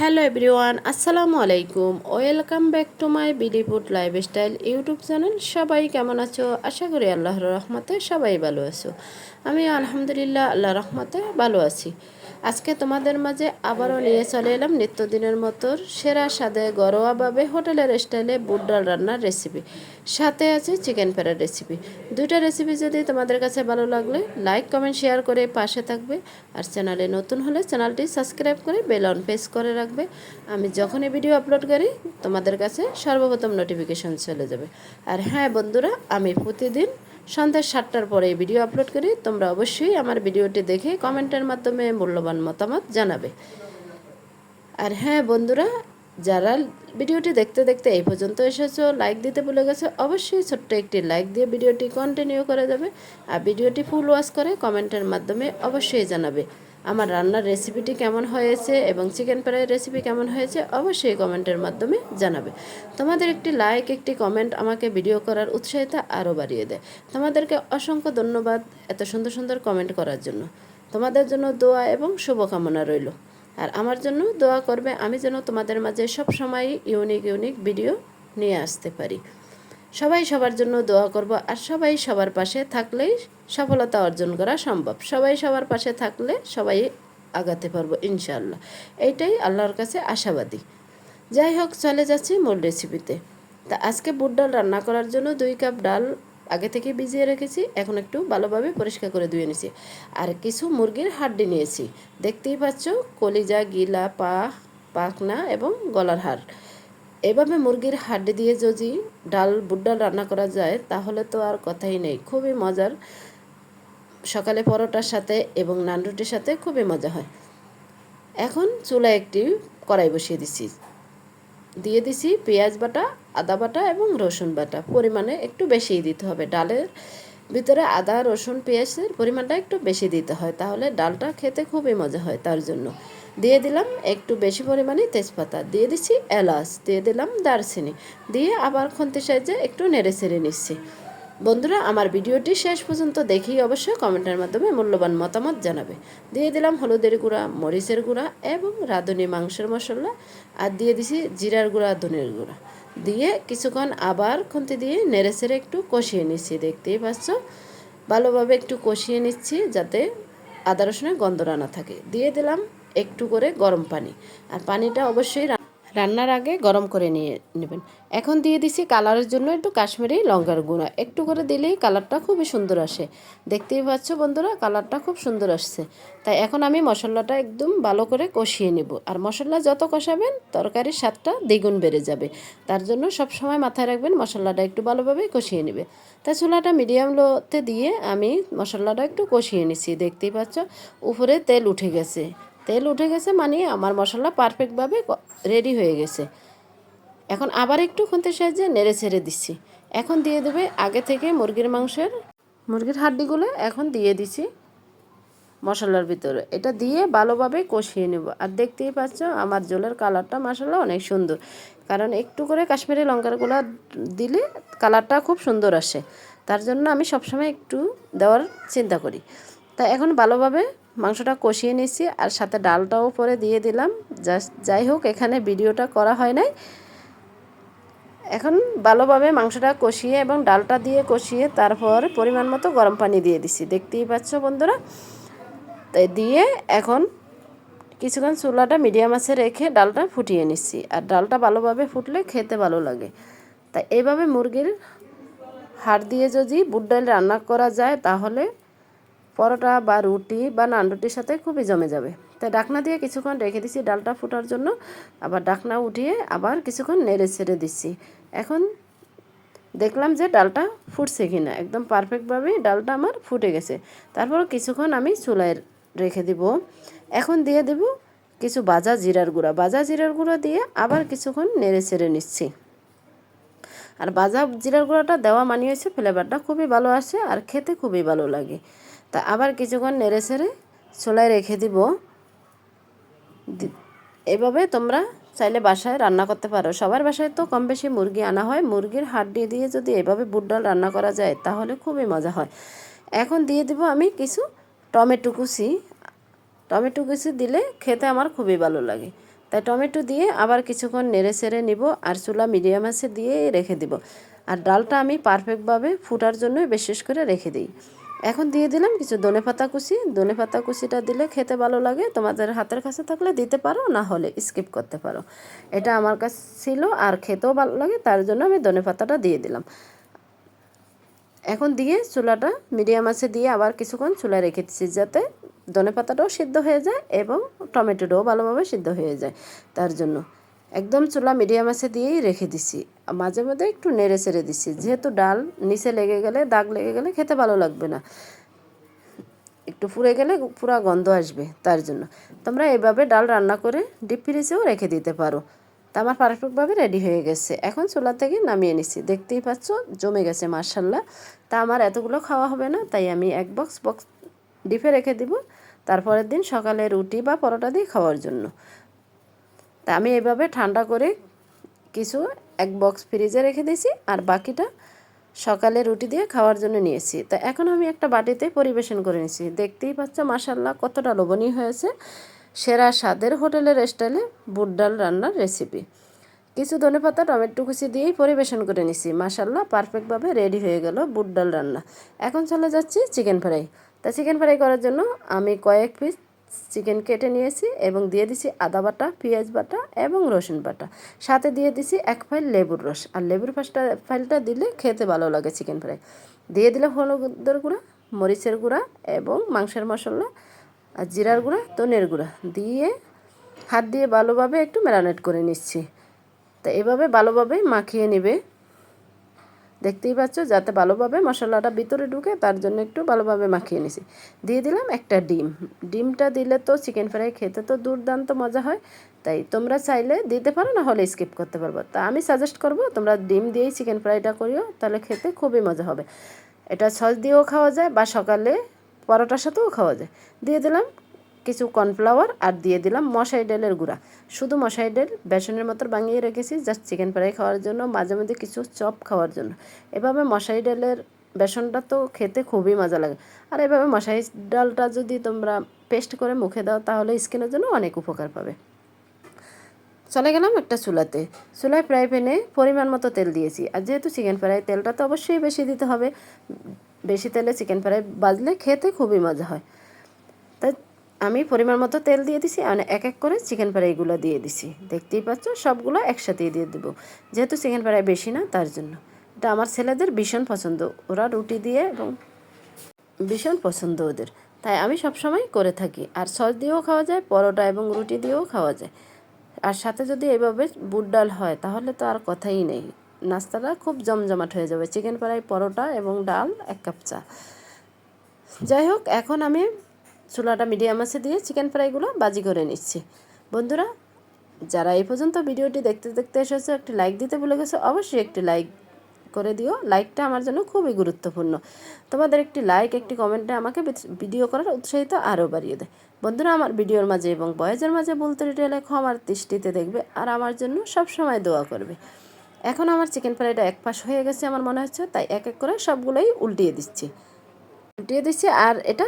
Hello everyone, আসসালামু আলাইকুম। Welcome back to my বিলিপুড লাইফস্টাইল ইউটিউব চ্যানেল। সবাই কেমন আছো? আশা করি আল্লাহর রহমতে সবাই ভালো আছো। আমি আলহামদুলিল্লাহ আল্লাহ রহমতে ভালো আছি। আজকে তোমাদের মাঝে আবারও নিয়ে চলে এলাম নিত্যদিনের মতো সেরা স্বাদে ঘরোয়াভাবে হোটেলের স্টাইলে বুট ডাল রান্নার রেসিপি সাথে আছে চিকেন ফ্রাইড রেসিপি দুইটা রেসিপি যদি তোমাদের কাছে ভালো লাগলে লাইক কমেন্ট শেয়ার করে পাশে থাকবে। আর চ্যানেলে নতুন হলে চ্যানেলটি সাবস্ক্রাইব করে বেল অন প্রেস করে রাখবে। আমি যখনই ভিডিও আপলোড করি, তোমাদের কাছে সর্বপ্রথম নোটিফিকেশন চলে যাবে। আর হ্যাঁ বন্ধুরা, আমি প্রতিদিন সন্ধ্যা সাতটার পরে ভিডিও আপলোড করি। তোমরা অবশ্যই আমার ভিডিওটি দেখে কমেন্টের মাধ্যমে মূল্যবান মতামত জানাবে। আর হ্যাঁ বন্ধুরা, যারা ভিডিওটি দেখতে দেখতে এই পর্যন্ত এসেছ লাইক দিতে ভুলে গেছে, অবশ্যই ছোট্ট একটি লাইক দিয়ে ভিডিওটি কন্টিনিউ করে যাবে আর ভিডিওটি ফুল ওয়াশ করে কমেন্টের মাধ্যমে অবশ্যই জানাবে। আমার রান্নার রেসিপিটি কেমন হয়েছে এবং চিকেন ফ্রাইয়ের রেসিপি কেমন হয়েছে অবশ্যই কমেন্টের মাধ্যমে জানাবে। তোমাদের একটি লাইক একটি কমেন্ট আমাকে ভিডিও করার উৎসাহিতা আরও বাড়িয়ে দেয়। তোমাদেরকে অসংখ্য ধন্যবাদ এত সুন্দর সুন্দর কমেন্ট করার জন্য। তোমাদের জন্য দোয়া এবং শুভকামনা রইল। আর আমার জন্য দোয়া করবে আমি যেন তোমাদের মাঝে সব সময় ইউনিক ইউনিক ভিডিও নিয়ে আসতে পারি। সবাই সবার জন্য দোয়া করব আর সবাই সবার পাশে থাকলেই সফলতা অর্জন করা সম্ভব। সবাই সবার পাশে থাকলে সবাই আগাতে পারব ইনশাল্লাহ এইটাই আল্লাহর কাছে আশাবাদী। যাই হোক, চলে যাচ্ছি মূল রেসিপিতে তা আজকে বুট ডাল রান্না করার জন্য দুই কাপ ডাল আগে থেকে ভিজিয়ে রেখেছি, এখন একটু ভালোভাবে পরিষ্কার করে ধুয়ে নিয়েছি। আর কিছু মুরগির হাড্ডি নিয়েছি। দেখতেই পাচ্ছ, কলিজা, গিলা, পা, পাখনা এবং গলার হাড়। এভাবে মুরগির হাড্ডি দিয়ে যদি ডাল, বুট ডাল রান্না করা যায়, তাহলে তো আর কথাই নেই। খুবই মজার। সকালে পরোটার সাথে এবং নান রুটির সাথে খুবই মজা হয়। এখন চুলায় একটি কড়াই বসিয়ে দিছি দিয়ে দিছি পেঁয়াজ বাটা, আদা বাটা এবং রসুন বাটা। পরিমাণে একটু বেশিই দিতে হবে। ডালের ভিতরে আদা, রসুন, পেঁয়াজের পরিমাণটা একটু বেশি দিতে হয়। তাহলে ডালটা খেতে খুবই মজা হয় তার জন্য। দিয়ে দিলাম একটু বেশি পরিমাণে তেজপাতা। দিয়ে দিচ্ছি এলাচ, দিয়ে দিলাম দারচিনি। দিয়ে আবার খন্তি সাহায্যে একটু নেড়ে ছেড়ে নিচ্ছি। বন্ধুরা, আমার ভিডিওটি শেষ পর্যন্ত দেখেই অবশ্যই কমেন্টের মাধ্যমে মূল্যবান মতামত জানাবে। দিয়ে দিলাম হলুদের গুঁড়া, মরিচের গুঁড়া এবং রাঁধুনি মাংসের মশলা। আর দিয়ে দিছি জিরার গুঁড়া, ধনের গুঁড়া। দিয়ে কিছুক্ষণ আবার খুন্তি দিয়ে নেড়ে ছেড়ে একটু কষিয়ে নিচ্ছি, দেখতেই পাচ্ছ? ভালোভাবে একটু কষিয়ে নিচ্ছি যাতে আদা রসুনের গন্ধটা না থাকে। দিয়ে দিলাম একটু করে গরম পানি। আর পানিটা অবশ্যই রান্নার আগে গরম করে নিয়ে নেবেন। এখন দিয়ে দিছি কালারের জন্য একটু কাশ্মীরি লঙ্কার গুঁড়া। একটু করে দিলেই কালারটা খুবই সুন্দর আসে। দেখতেই পাচ্ছ বন্ধুরা, কালারটা খুব সুন্দর আসছে। তাই এখন আমি মশলাটা একদম ভালো করে কষিয়ে নেব। আর মশলা যত কষাবেন, তরকারির স্বাদটা দ্বিগুণ বেড়ে যাবে। তার জন্য সব সময় মাথায় রাখবেন মশলাটা একটু ভালোভাবে কষিয়ে নেবে। তাই চুলাটা মিডিয়াম লোতে দিয়ে আমি মশলাটা একটু কষিয়ে নিছি। দেখতেই পাচ্ছ, উপরে তেল উঠে গেছে। তেল উঠে গেছে মানে আমার মশলা পারফেক্টভাবে রেডি হয়ে গেছে। এখন আবার একটু খুন্তির সাহায্যে নেড়ে ছেড়ে দিচ্ছি। এখন দিয়ে দেবে আগে থেকে মুরগির মাংসের, মুরগির হাড্ডিগুলো এখন দিয়ে দিছি মশলার ভিতরে। এটা দিয়ে ভালোভাবে কষিয়ে নেব। আর দেখতেই পাচ্ছ আমার জলের কালারটা মশলা অনেক সুন্দর। কারণ একটু করে কাশ্মীরি লঙ্কারগুলো দিলে কালারটা খুব সুন্দর আসে। তার জন্য আমি সবসময় একটু দেওয়ার চিন্তা করি। তা এখন ভালোভাবে মাংসটা কষিয়ে নিচ্ছি আর সাথে ডালটাও পরে দিয়ে দিলাম। জাস্ট যাই হোক, এখানে ভিডিওটা করা হয় নাই। এখন ভালোভাবে মাংসটা কষিয়ে এবং ডালটা দিয়ে কষিয়ে তারপর পরিমাণ মতো গরম পানি দিয়ে দিছি। দেখতেই পাচ্ছ বন্ধুরা? তাই দিয়ে এখন কিছুক্ষণ চুলাটা মিডিয়াম আছে রেখে ডালটা ফুটিয়ে নিচ্ছি। আর ডালটা ভালোভাবে ফুটলে খেতে ভালো লাগে। তাই এইভাবে মুরগির হাড় দিয়ে যদি বুট ডাল রান্না করা যায়, তাহলে পরোটা বা রুটি বা নান রুটির সাথে খুবই জমে যাবে। তাই ডাকনা দিয়ে কিছুক্ষণ রেখে দিচ্ছি ডালটা ফুটার জন্য। আবার ডাকনা উঠিয়ে আবার কিছুক্ষণ নেড়ে ছেড়ে দিচ্ছি। এখন দেখলাম যে ডালটা ফুটছে কিনা। একদম পারফেক্টভাবে ডালটা আমার ফুটে গেছে। তারপর কিছুক্ষণ আমি চুলায় রেখে দিব। এখন দিয়ে দেব কিছু বাজা জিরার গুঁড়া। বাজা জিরার গুঁড়া দিয়ে আবার কিছুক্ষণ নেড়ে ছেড়ে নিচ্ছি। আর বাজা জিরার গুঁড়াটা দেওয়া মানিয়েছে ফ্লেভারটা খুবই ভালো আসে আর খেতে খুবই ভালো লাগে। তা আবার কিছুক্ষণ নেড়ে ছেড়ে চুলায় রেখে দিব। এভাবে তোমরা চাইলে বাসায় রান্না করতে পারো। সবার বাসায় তো কম বেশি মুরগি আনা হয়। মুরগির হাড্ডি দিয়ে যদি এভাবে বুট ডাল রান্না করা যায়, তাহলে খুবই মজা হয়। এখন দিয়ে দিব আমি কিছু টমেটো কুচি। টমেটো কুচি দিলে খেতে আমার খুবই ভালো লাগে। তাই টমেটো দিয়ে আবার কিছুক্ষণ নেড়ে চেড়ে নিব আর চুলা মিডিয়াম আছে দিয়ে রেখে দিব। আর ডালটা আমি পারফেক্টভাবে ফুটার জন্য বিশেষ করে রেখে দিই। এখন দিয়ে দিলাম কিছু ধনে পাতা কুচি। ধনে পাতা কুচিটা দিলে খেতে ভালো লাগে। তোমাদের হাতের কাছে থাকলে দিতে পারো, না হলে স্কিপ করতে পারো। এটা আমার কাছে ছিল আর খেতেও ভালো লাগে, তার জন্য আমি ধনে পাতাটা দিয়ে দিলাম। এখন দিয়ে চুলাটা মিডিয়াম আছে দিয়ে আবার কিছুক্ষণ চুলা রেখে দিচ্ছি যাতে ধনে পাতাটাও সিদ্ধ হয়ে যায় এবং টমেটোটাও ভালোভাবে সিদ্ধ হয়ে যায়, তার জন্য। একদম চুলা মিডিয়াম আছে দিয়েই রেখে দিছি। মাঝে মধ্যে একটু নেড়ে চেড়ে দিছি। যেহেতু ডাল নিচে লেগে গেলে, দাগ লেগে গেলে খেতে ভালো লাগবে না। একটু ফুরে গেলে পুরা গন্ধ আসবে তার জন্য। তোমরা এভাবে ডাল রান্না করে ডিপ ফ্রিজেও রেখে দিতে পারো। তা আমার পারফেক্টভাবে রেডি হয়ে গেছে। এখন চুলা থেকে নামিয়ে নিছি। দেখতেই পাচ্ছ, জমে গেছে মার্শাল্লাহ তা আমার এতগুলো খাওয়া হবে না, তাই আমি এক বক্স বক্স ডিপে রেখে দিব। তারপরের দিন সকালে রুটি বা পরোটা দিয়ে খাওয়ার জন্য। তা আমি এভাবে ঠান্ডা করে কিছু এক বক্স ফ্রিজে রেখে দিয়েছি আর বাকিটা সকালে রুটি দিয়ে খাওয়ার জন্য নিয়েছি। তা এখন আমি একটা বাটিতে পরিবেশন করে নিয়েছি। দেখতেই পাচ্ছ মাসাল্লাহ কতটা লোভনীয় হয়েছে। সেরা স্বাদের হোটেলের স্টাইলে বুট ডাল রান্নার রেসিপি কিছু ধনে পাতা, টমেটো কুচি দিয়েই পরিবেশন করে নিছি মাসাল্লাহ পারফেক্টভাবে রেডি হয়ে গেল বুট ডাল রান্না। এখন চলে যাচ্ছি চিকেন ফ্রাই তা চিকেন ফ্রাই করার জন্য আমি কয়েক পিস চিকেন কেটে নিয়েছি এবং দিয়ে দিছি আদা বাটা, পেঁয়াজ বাটা এবং রসুন বাটা। সাথে দিয়ে দিছি এক ফাইল লেবুর রস। আর লেবুর ফাঁসটা, ফাইলটা দিলে খেতে ভালো লাগে চিকেন ফ্রাই। দিয়ে দিলে হলুদের গুঁড়া, মরিচের গুঁড়া এবং মাংসের মশলা আর জিরার গুঁড়া, ধনের গুঁড়া। দিয়ে হাত দিয়ে ভালোভাবে একটু ম্যারানেট করে নিচ্ছি। তা এভাবে ভালোভাবে মাখিয়ে নেবে। দেখতেই পাচ্ছ, যাতে ভালোভাবে মশলাটা ভিতরে ঢুকে তার জন্য একটু ভালোভাবে মাখিয়ে নিছি। দিয়ে দিলাম একটা ডিম। ডিমটা দিলে তো চিকেন ফ্রাই খেতে তো দুর্দান্ত মজা হয়, তাই তোমরা চাইলে দিতে পারো, না হলে স্কিপ করতে পারব। তা আমি সাজেস্ট করব, তোমরা ডিম দিয়েই চিকেন ফ্রাইটা করিও, তাহলে খেতে খুবই মজা হবে। এটা সস দিয়েও খাওয়া যায় বা সকালে পরোটার সাথেও খাওয়া যায়। দিয়ে দিলাম কিছু কর্নফ্লাওয়ার আর দিয়ে দিলাম মশাই ডালের গুঁড়া। শুধু মশাই ডাল, বেসনের মতো বানিয়ে রেখেছি, জাস্ট চিকেন ফ্রাই খাওয়ার জন্য, মাঝে মধ্যে কিছু চপ খাওয়ার জন্য। এভাবে মশাই ডালের বেসনটা তো খেতে খুবই মজা লাগে। আর এভাবে মশাই ডালটা যদি তোমরা পেস্ট করে মুখে দাও, তাহলে স্কিনের জন্য অনেক উপকার পাবে। চলে গেলাম একটা চুলাতে। চুলায় ফ্রাই প্যানে পরিমাণ মতো তেল দিয়েছি। আর যেহেতু চিকেন ফ্রাই, তেলটা তো অবশ্যই বেশি দিতে হবে। বেশি তেলে চিকেন ফ্রাই বাজলে খেতে খুবই মজা হয়। তাই আমি পরিমাণ মতো তেল দিয়ে দিছি আর এক এক করে চিকেন ফ্রাইগুলো দিয়ে দিছি। দেখতেই পাচ্ছ, সবগুলো একসাথেই দিয়ে দেবো। যেহেতু চিকেন ফ্রাই বেশি না, তার জন্য। এটা আমার ছেলেদের ভীষণ পছন্দ। ওরা রুটি দিয়ে এবং ভীষণ পছন্দ ওদের। তাই আমি সবসময় করে থাকি। আর সস দিয়েও খাওয়া যায়, পরোটা এবং রুটি দিয়েও খাওয়া যায়। আর সাথে যদি এভাবে বুট ডাল হয়, তাহলে তো আর কথাই নেই। নাস্তাটা খুব জমজমাট হয়ে যাবে। চিকেন ফ্রাই, পরোটা এবং ডাল, এক কাপ চা। যাই হোক, এখন আমি চুলাটা মিডিয়াম আছে দিয়ে চিকেন ফ্রাইগুলো বাজি করে নিচ্ছি। বন্ধুরা, যারা এই পর্যন্ত ভিডিওটি দেখতে দেখতে এসেছে, একটি লাইক দিতে ভুলে গেছো, অবশ্যই একটি লাইক করে দিও। লাইকটা আমার জন্য খুবই গুরুত্বপূর্ণ। তোমাদের একটি লাইক, একটি কমেন্টে আমাকে ভিডিও করার উৎসাহিত আরও বাড়িয়ে দেয়। বন্ধুরা, আমার ভিডিওর মাঝে এবং বয়েজের মাঝে বলতে লেখো আমার দৃষ্টিতে দেখবে আর আমার জন্য সব সময় দোয়া করবে। এখন আমার চিকেন ফ্রাইটা এক পাশ হয়ে গেছে আমার মনে হচ্ছে, তাই এক এক করে সবগুলোই উল্টিয়ে দিচ্ছি। উল্টিয়ে দিচ্ছি আর এটা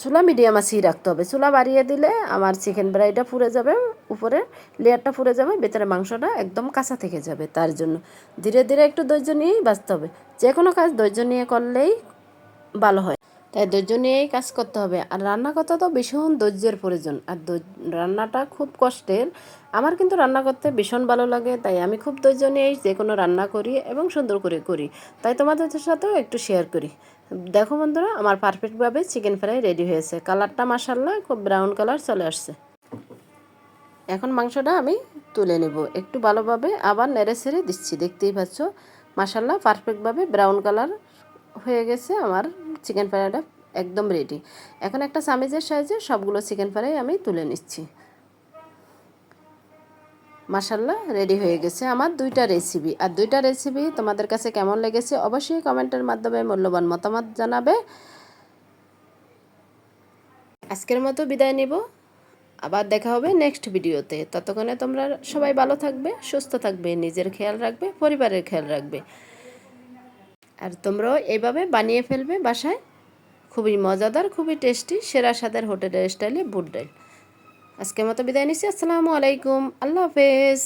চুলা মিডিয়াম আছেই রাখতে হবে। চুলা বাড়িয়ে দিলে আমার চিকেন ফ্রাইটা পুড়ে যাবে, উপরে লেয়ারটা পুড়ে যাবে, ভেতরে মাংসটা একদম কাঁচা থেকে যাবে। তার জন্য ধীরে ধীরে একটু ধৈর্য নিয়েই বাঁচতে হবে। যে কোনো কাজ ধৈর্য নিয়ে করলেই ভালো হয়। তাই ধৈর্য নিয়েই কাজ করতে হবে। আর রান্না করতে তো ভীষণ ধৈর্যের প্রয়োজন। আর রান্নাটা খুব কষ্টের। আমার কিন্তু রান্না করতে ভীষণ ভালো লাগে। তাই আমি খুব ধৈর্য নিয়েই যে কোনো রান্না করি এবং সুন্দর করে করি। তাই তোমাদের সাথেও একটু শেয়ার করি। দেখো বন্ধুরা, আমার পারফেক্টভাবে চিকেন ফ্রাই রেডি হয়েছে। কালারটা মাসাল্লাহ খুব ব্রাউন কালার চলে আসছে। এখন মাংসটা আমি তুলে নেব। একটু ভালোভাবে আবার নেড়ে ছেড়ে দিচ্ছি। দেখতেই পাচ্ছ? মাসাল্লাহ পারফেক্টভাবে ব্রাউন কালার হয়ে গেছে আমার চিকেন ফ্রাইটা একদম রেডি এখন একটা সামিজের সাইজে সবগুলো চিকেন ফ্রাই আমি তুলে নিচ্ছি। মাসাল্লাহ রেডি হয়ে গেছে আমার দুইটা রেসিপি আর দুইটা রেসিপি তোমাদের কাছে কেমন লেগেছে অবশ্যই কমেন্টের মাধ্যমে মূল্যবান মতামত জানাবে। আজকের মতো বিদায় নিব। আবার দেখা হবে নেক্সট ভিডিওতে ততক্ষণে তোমরা সবাই ভালো থাকবে, সুস্থ থাকবে, নিজের খেয়াল রাখবে, পরিবারের খেয়াল রাখবে। আর তোমরাও এইভাবে বানিয়ে ফেলবে বাসায়। খুবই মজাদার, খুবই টেস্টি, সেরা স্বাদের হোটেলের স্টাইলে বুট ডাইল আজকের মতো বিদায় নিচ্ছি। আসসালামু আলাইকুম। আল্লাহ হাফেজ।